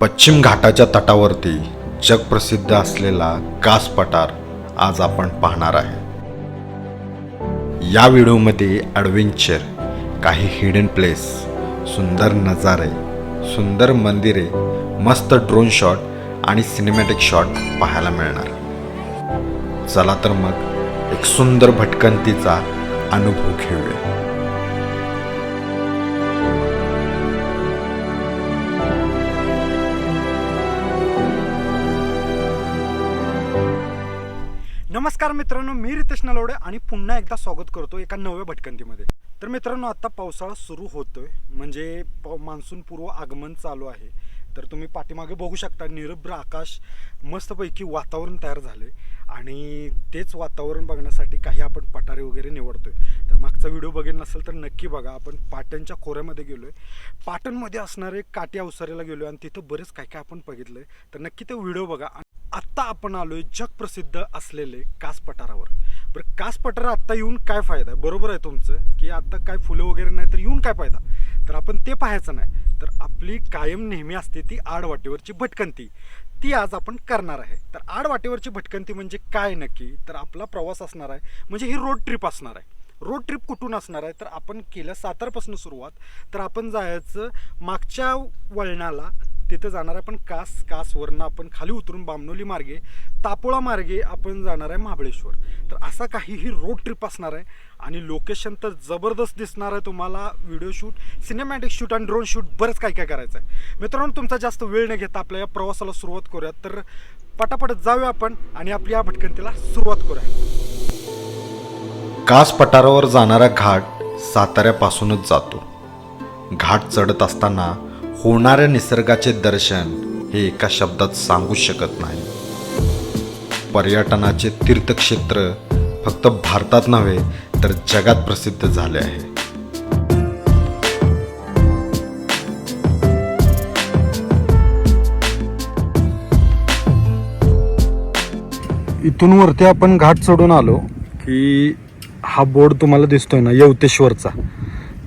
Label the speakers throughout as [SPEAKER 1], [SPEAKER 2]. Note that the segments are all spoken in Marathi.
[SPEAKER 1] पश्चिम घाटाच्या तटावरती जगप्रसिद्ध असलेला कास पठार आज आपण पाहणार आहे. या व्हिडिओमध्ये ॲडव्हेंचर काही हिडन प्लेस सुंदर नजारे सुंदर मंदिरे मस्त ड्रोन शॉट आणि सिनेमॅटिक शॉट पाहायला मिळणार. चला तर मग एक सुंदर भटकंतीचा अनुभव घेऊया.
[SPEAKER 2] नमस्कार मित्रांनो मी रितेश नलवडे आणि पुन्हा एकदा स्वागत करतो एका नव्या भटकंतीमध्ये. तर मित्रांनो आत्ता पावसाळा सुरू होतोय. म्हणजे पाव मान्सून पूर्व आगमन चालू आहे. तर तुम्ही पाठीमागे बघू शकता निरभ्र आकाश मस्तपैकी वातावरण तयार झाले आणि तेच वातावरण बघण्यासाठी काही आपण पटारे वगैरे निवडतोय. तर मागचा व्हिडिओ बघेल नसेल तर नक्की बघा. आपण पाटणच्या खोऱ्यामध्ये आहे पाटणमध्ये असणारे काटी गेलो आहे आणि तिथं बरेच काय काय आपण बघितलंय. तर नक्की ते व्हिडिओ बघा. आत्ता आपण आलोय जगप्रसिद्ध असलेले कास पठारावर. बरं कास पठार आत्ता येऊन काय फायदा? आहे बरोबर आहे तुमचं की आत्ता काय फुलं वगैरे नाही तर येऊन काय फायदा? तर आपण ते पाहायचं नाही. तर आपली कायम नेहमी असते ती आडवाटेवरची भटकंती. ती आज आपण करणार आहे. तर आडवाटेवरची भटकंती म्हणजे काय नक्की? तर आपला प्रवास असणार आहे. म्हणजे ही रोड ट्रिप असणार आहे. रोड ट्रिप कुठून असणार आहे? तर आपण केलं सातारपासून सुरुवात. तर आपण जायचं मागच्या वळणाला तिथं जाणार आहे आपण कास कासवरनं आपण खाली उतरून बामनोली मार्गे तापोळा मार्गे आपण जाणार आहे महाबळेश्वर. तर असा काहीही रोड ट्रिप असणार आहे आणि लोकेशन तर जबरदस्त दिसणार आहे तुम्हाला व्हिडिओ शूट सिनेमॅटिक शूट आणि ड्रोन शूट बरंच काय काय करायचं आहे. मित्रांनो तुमचा जास्त वेळ न घेता आपल्या या प्रवासाला सुरुवात करूया. तर पटापट जाऊया आपण आणि आपली या भटकंतीला सुरुवात करूया.
[SPEAKER 1] कास पठारावर जाणारा घाट साताऱ्यापासूनच जातो. घाट चढत असताना होणाऱ्या निसर्गाचे दर्शन हे एका शब्दात सांगू शकत नाही. पर्यटनाचे तीर्थक्षेत्र फक्त भारतात नव्हे तर जगात प्रसिद्ध झाले आहे.
[SPEAKER 2] इथून वरती आपण घाट चढून आलो की हा बोर्ड तुम्हाला दिसतोय ना यवतेश्वरचा.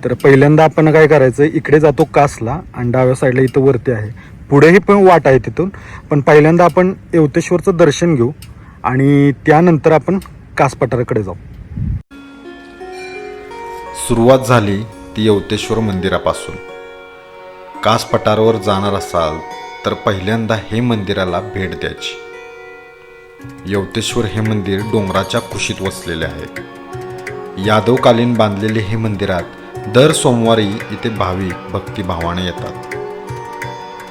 [SPEAKER 2] तर पहिल्यांदा आपण काय करायचं इकडे जातो कासला आणि डाव्या साईडला इथं वरती आहे. पुढेही पण वाट आहे तिथून पण पहिल्यांदा आपण यवतेश्वरचं दर्शन घेऊ आणि त्यानंतर आपण कास पठाराकडे जाऊ.
[SPEAKER 1] सुरुवात झाली ती यवतेश्वर मंदिरापासून. कास पठारावर जाणार असाल तर पहिल्यांदा हे मंदिराला भेट द्यायची. यवतेश्वर हे मंदिर डोंगराच्या कुशीत वसलेले आहे. यादवकालीन बांधलेले हे मंदिरात दर सोमवारी इथे भाविक भक्तिभावाने येतात.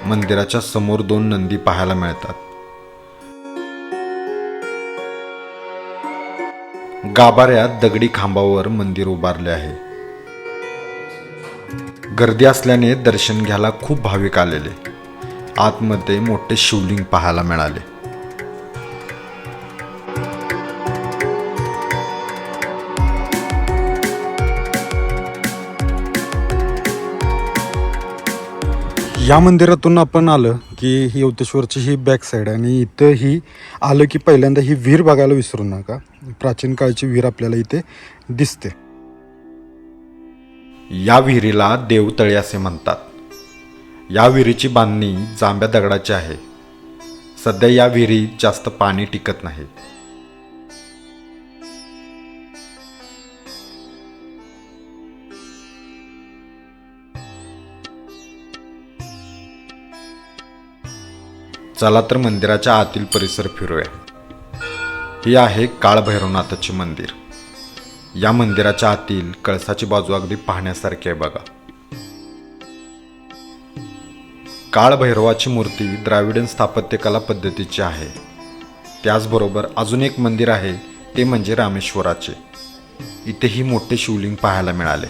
[SPEAKER 1] मंदिराच्या समोर दोन नंदी पाहायला मिळतात. गाभाऱ्यात दगडी खांबावर मंदिर उभारले आहे. गर्दी असल्याने दर्शन घ्यायला खूप भाविक आलेले. आतमध्ये मोठे शिवलिंग पाहायला मिळाले.
[SPEAKER 2] या मंदिरातून आपण आलं की ही यवतेश्वरची ही बॅक साईड आणि इथं ही आलं की पहिल्यांदा ही विहीर बघायला विसरू नका. प्राचीन काळची विहीर आपल्याला इथे दिसते.
[SPEAKER 1] या विहिरीला देवतळे असे म्हणतात. या विहिरीची बांधणी जांभ्या दगडाची आहे. सध्या या विहिरीत जास्त पाणी टिकत नाही. चला तर मंदिराच्या आतील परिसर फिरूया. ही आहे काळभैरवनाथाचे मंदिर. या मंदिराच्या आतील कळसाची बाजू अगदी पाहण्यासारखी आहे बघा. काळभैरवाची मूर्ती द्राविडन स्थापत्यकला पद्धतीची आहे. त्याचबरोबर अजून एक मंदिर आहे ते म्हणजे रामेश्वराचे. इथेही मोठे शिवलिंग पाहायला मिळाले.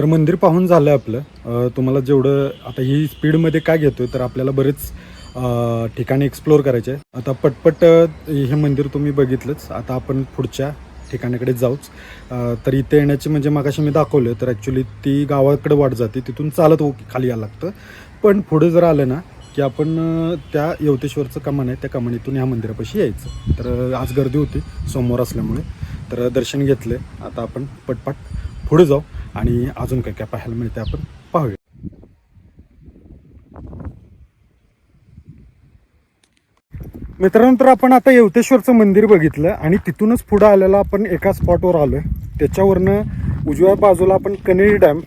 [SPEAKER 2] तर मंदिर पाहून झालं आपलं. तुम्हाला जेवढं आता ही स्पीडमध्ये काय घेतोय तर आपल्याला बरेच ठिकाणी एक्सप्लोअर करायचे आहे आता पटपट हे मंदिर तुम्ही बघितलंच. आता आपण पुढच्या ठिकाणाकडे जाऊच. तर इथे येण्याची म्हणजे मागाशी मी दाखवलं तर ॲक्च्युली ती गावाकडे वाट जाते. तिथून चालत हो- खाली यायला लागतं. पण पुढे जर आलं ना की आपण त्या यवतेश्वरचं कमान आहे त्या कमानीतून ह्या मंदिरापाशी यायचं. तर आज गर्दी होती सोमवार असल्यामुळे. तर दर्शन घेतले आता आपण पटपट पुढे जाऊ आणि अजून काय काय पाहायला मिळते आपण पाहूया. मित्रांनो तर आपण आता येवतेश्वरचं मंदिर बघितलं आणि तिथूनच पुढं आलेला आपण एका स्पॉटवर आलो आहे त्याच्यावरनं उजव्या बाजूला आपण कनेरी डॅम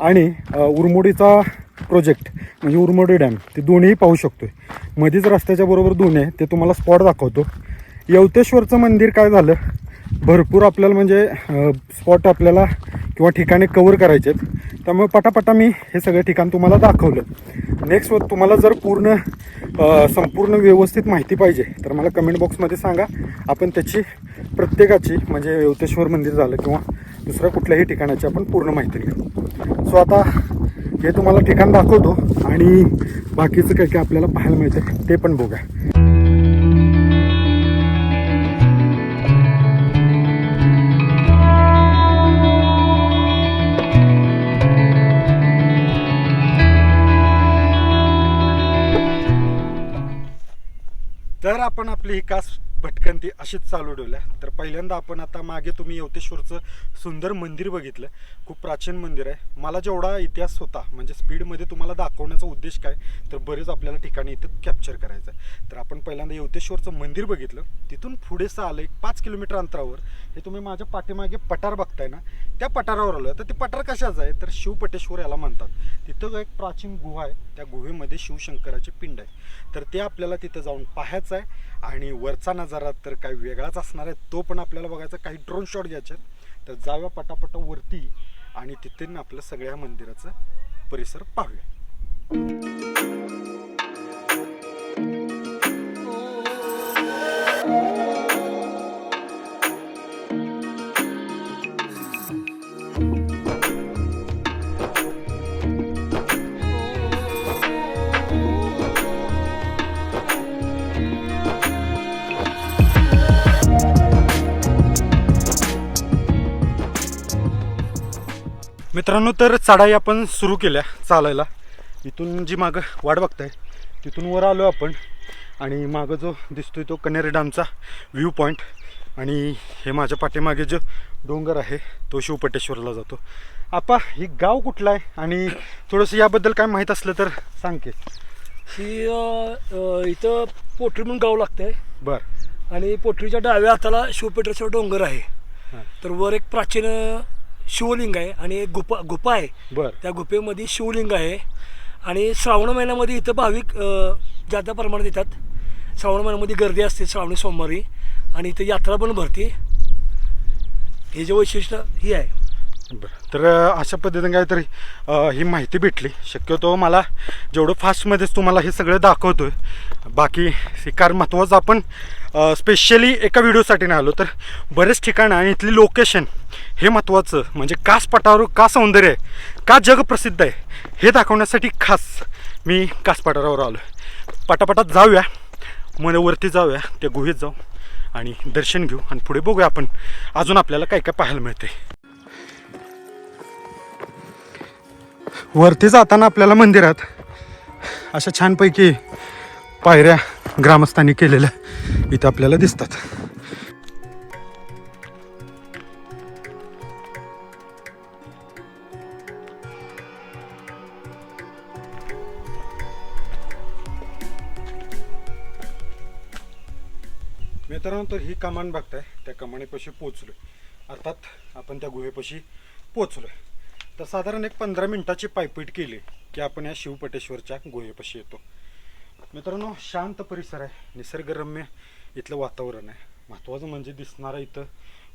[SPEAKER 2] आणि उरमोडीचा प्रोजेक्ट म्हणजे उरमोडी डॅम ते दोन्ही पाहू शकतो आहे मध्येच रस्त्याच्या बरोबर दोन्ही आहे ते तुम्हाला स्पॉट दाखवतो. यवतेश्वरचं मंदिर काय झालं? भरपूर आपल्याला म्हणजे स्पॉट आपल्याला किंवा ठिकाणे कवर करायचे आहेत त्यामुळे पटापटा मी हे सगळं ठिकाण तुम्हाला दाखवलं. नेक्स्ट तुम्हाला जर पूर्ण संपूर्ण व्यवस्थित माहिती पाहिजे तर मला कमेंट बॉक्समध्ये सांगा. आपण त्याची प्रत्येकाची म्हणजे यवतेश्वर मंदिर झालं किंवा दुसऱ्या कुठल्याही ठिकाणाची आपण पूर्ण माहिती घेऊ. सो आता हे तुम्हाला ठिकाण दाखवतो आणि बाकीचं काय काय आपल्याला पाहायला मिळतं ते पण बघा आपण आपली ही कास भटकंती अशीच चालू ठेवल्या. तर पहिल्यांदा आपण आता मागे तुम्ही यवतेश्वरचं सुंदर मंदिर बघितलं. खूप प्राचीन मंदिर आहे. मला जेवढा इतिहास होता म्हणजे स्पीडमध्ये तुम्हाला दाखवण्याचा उद्देश काय तर बरेच आपल्याला ठिकाणी इथं कॅप्चर करायचं आहे. तर आपण पहिल्यांदा यवतेश्वरचं मंदिर बघितलं. तिथून पुढेसं आलं एक पाच किलोमीटर अंतरावर हे तुम्ही माझ्या पाठीमागे पठार बघताय ना त्या पठारावर आलं तर ते पठार कशाचं आहे? तर शिवपटेश्वर याला म्हणतात. तिथं एक प्राचीन गुहा आहे. त्या गुहेमध्ये शिवशंकराचे पिंड आहे. तर ते आपल्याला तिथं जाऊन पाहायचं आहे. आणि वरचा नजारा तर काही वेगळाच असणार आहे. तो पण आपल्याला बघायचा. काही ड्रोन शॉट घ्यायचे तर जाव्या पटापटा वरती आणि तिथे आपलं आपल्या सगळ्या मंदिराचा परिसर पाहूया. मित्रांनो तर चढाई आपण सुरू केल्या चालायला. इथून जी मागं वाट बघताय तिथून वर आलो आपण. आणि मागं जो दिसतोय तो कनेरी डॅमचा व्ह्यू पॉईंट आणि हे माझ्या पाठीमागे जो डोंगर आहे तो शिवपटेश्वरला जातो. आपा ही गाव कुठलं आहे? आणि थोडंसं याबद्दल काय माहीत असलं तर सांग की.
[SPEAKER 3] ही इथं पोटरी म्हणून गाव लागतंय.
[SPEAKER 2] बर.
[SPEAKER 3] आणि पोटरीच्या डाव्या हाताला शिवपेठेश्वर डोंगर आहे. तर वर एक प्राचीन शिवलिंग आहे आणि एक गुफा गुफा आहे.
[SPEAKER 2] बर.
[SPEAKER 3] त्या गुफेमध्ये शिवलिंग आहे. आणि श्रावण महिन्यामध्ये इथं भाविक अ, जादा प्रमाणात येतात. श्रावण महिन्यामध्ये गर्दी असते श्रावणी सोमवारी. आणि इथं यात्रा पण भरते. हे जे वैशिष्ट्य ही आहे.
[SPEAKER 2] बरं. तर अ, अशा पद्धतीने काहीतरी अ, ही माहिती भेटली. शक्यतो मला जेवढं फास्टमध्येच तुम्हाला हे सगळं दाखवतोय बाकी हे कारण महत्त्वाचं आपण स्पेशली एका व्हिडिओसाठी नाही आलो. तर बरेच ठिकाणं आणि इथली लोकेशन हे महत्त्वाचं म्हणजे का स्पटावर का सौंदर्य आहे? का जगप्रसिद्ध आहे? हे दाखवण्यासाठी खास मी कासपठारावर आलो पटापटात जाऊया. मनवरती जाऊया. त्या गुहेत जाऊ आणि दर्शन घेऊ आणि पुढे बघूया आपण. अजून आपल्याला काय काय पाहायला मिळते वरती जाताना आपल्याला मंदिरात अशा छानपैकी पायऱ्या ग्रामस्थांनी केलेल्या इथं आपल्याला दिसतात. मित्रांनो तर ही कमान बघताय. त्या कमानीपाशी पोचलो अर्थात आपण त्या गुहेपाशी पोचलोय तर साधारण एक पंधरा मिनिटाची पायपीट केली की आपण या शिवपटेश्वरच्या गुहेपाशी येतो. मित्रांनो शांत परिसर आहे. निसर्गरम्य इथलं वातावरण आहे. महत्त्वाचं म्हणजे दिसणारं इथं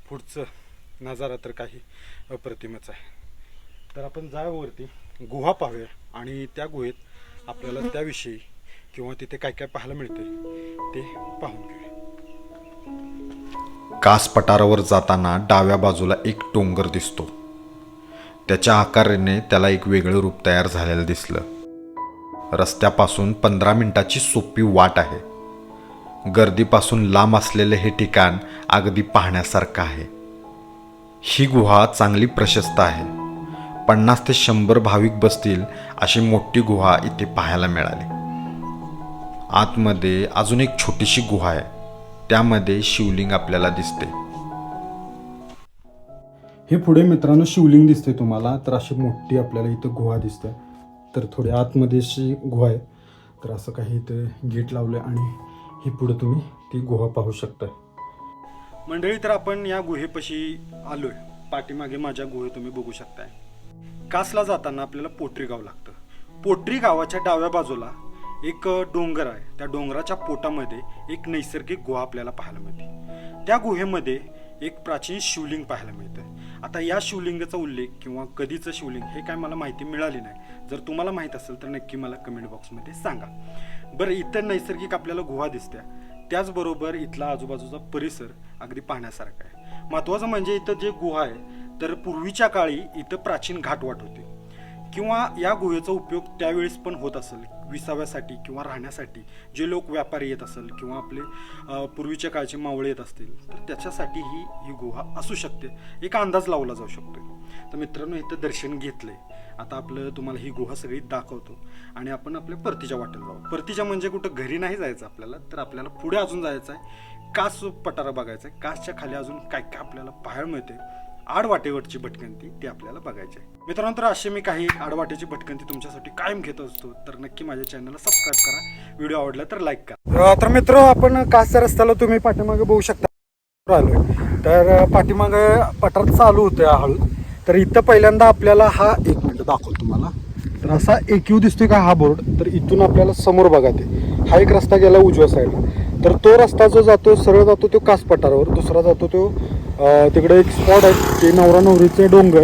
[SPEAKER 2] पुढचं नजारा तर काही अप्रतिमच आहे. तर आपण जाव्यावरती गुहा पाहूया आणि त्या गुहेत आपल्याला त्याविषयी किंवा तिथे काय काय पाहायला मिळते ते पाहून घेऊया.
[SPEAKER 1] कास पठारावर जाताना डाव्या बाजूला एक डोंगर दिसतो. त्याच्या आकाराने त्याला एक वेगळं रूप तयार झालेलं दिसलं. रस्त्यापासून पंधरा मिनिटाची सोपी वाट आहे. गर्दीपासून लांब असलेले हे ठिकाण अगदी पाहण्यासारखं आहे. ही गुहा चांगली प्रशस्त आहे. पन्नास ते शंभर भाविक बसतील अशी मोठी गुहा इथे पाहायला मिळाली. आतमध्ये अजून एक छोटीशी गुहा आहे. त्यामध्ये शिवलिंग आपल्याला दिसते.
[SPEAKER 2] हे पुढे मित्रांनो शिवलिंग दिसते तुम्हाला तर अशी मोठी आपल्याला इथं गुहा दिसते. तर थोडी आतमध्ये अशी गुहा आहे तर असं काही इथं गेट लावलं आणि ही पुढे तुम्ही ती गुहा पाहू शकता मंडळी तर आपण या गुहेपाशी आलोय. पाठीमागे माझ्या गुहे तुम्ही बघू शकताय. कासला जाताना आपल्याला पोटरी गाव लागतं. पोटरी गावाच्या डाव्या बाजूला एक डोंगर आहे. त्या डोंगराच्या पोटामध्ये एक नैसर्गिक गुहा आपल्याला पाहायला मिळते. त्या गुहेमध्ये एक प्राचीन शिवलिंग पाहायला मिळतं आता या शिवलिंगाचा उल्लेख किंवा कधीचं शिवलिंग हे काय मला माहिती मिळाली नाही. जर तुम्हाला माहीत असेल तर नक्की मला कमेंट बॉक्समध्ये सांगा. बरं इतर नैसर्गिक आपल्याला गुहा दिसत्या. त्याचबरोबर इथला आजूबाजूचा परिसर अगदी पाहण्यासारखा आहे. महत्त्वाचं म्हणजे इथं जे गुहा आहे तर पूर्वीच्या काळी इथं प्राचीन घाटवाट होती. किंवा या गुहेचा उपयोग त्यावेळेस पण होत असेल विसाव्यासाठी किंवा राहण्यासाठी. जे लोक व्यापारी येत असेल किंवा आपले पूर्वीच्या काळचे मावळे येत असतील तर त्याच्यासाठी ही ही गुहा असू शकते. एक अंदाज लावला जाऊ शकतो. तर मित्रांनो इथं दर्शन घेतलंय. आता आपलं तुम्हाला ही गुहा सगळी दाखवतो. आणि आपण आपल्या परतीच्या वाटेला जाऊ. परतीच्या म्हणजे कुठं घरी नाही जायचं आपल्याला तर आपल्याला पुढे अजून जायचं आहे कास पटारा बघायचा आहे कासच्या खाली अजून काय काय आपल्याला पाहायला मिळते आडवाटेवरची भटकंती ती आपल्याला बघायची आहे. मित्रांनो तर असे मी काही आडवाटेची भटकंती तुमच्यासाठी कायम घेत असतो. तर नक्की माझ्या चॅनलला सबस्क्राईब करा. व्हिडिओ आवडला तर लाईक करा. तर मित्र आपण कासच्या रस्त्याला तुम्ही पाठीमागे बघू शकता. आलोय. तर पाठीमागे पठार चालू होतं हळू तर इथं पहिल्यांदा आपल्याला हा एक मिनिट दाखवतो तुम्हाला. तर असा एक यू दिसतोय का हा बोर्ड तर इथून आपल्याला समोर बघा ते. हा एक रस्ता गेला उजव्या साईडला तर तो रस्ता जो जातो सरळ जातो तो कास पठारावर दुसरा जातो तो तिकडे एक स्पॉट आहे ते नवरा नवरीचे डोंगर.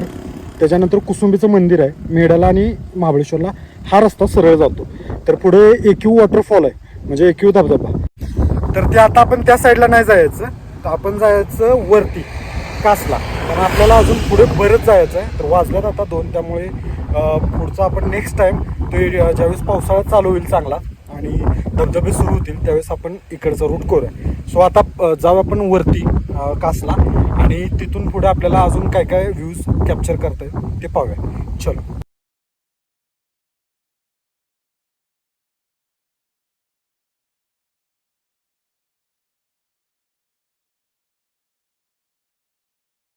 [SPEAKER 2] त्याच्यानंतर कुसुंबीचं मंदिर आहे मेढाला आणि महाबळेश्वरला. हा रस्ता सरळ जातो. तर पुढे एकयू वॉटरफॉल आहे म्हणजे एकयू धबधबा. तर ते आता आपण त्या साईडला नाही जायचं. तर आपण जायचं वरती कासला. कारण आपल्याला अजून पुढे बरंच जायचं आहे तर वाजल्यात आता दोन त्यामुळे पुढचं आपण नेक्स्ट टाईम ते ज्यावेळेस पावसाळा चालू होईल चांगला आणि धबधबे सुरू होतील त्यावेळेस आपण इकडचा रूट करूया. सो आता जाऊ आपण वरती. कासला. आणि तिथून पुढे आपल्याला अजून काय काय व्ह्यूज कॅप्चर करता येईल ते पाहूया. चलो.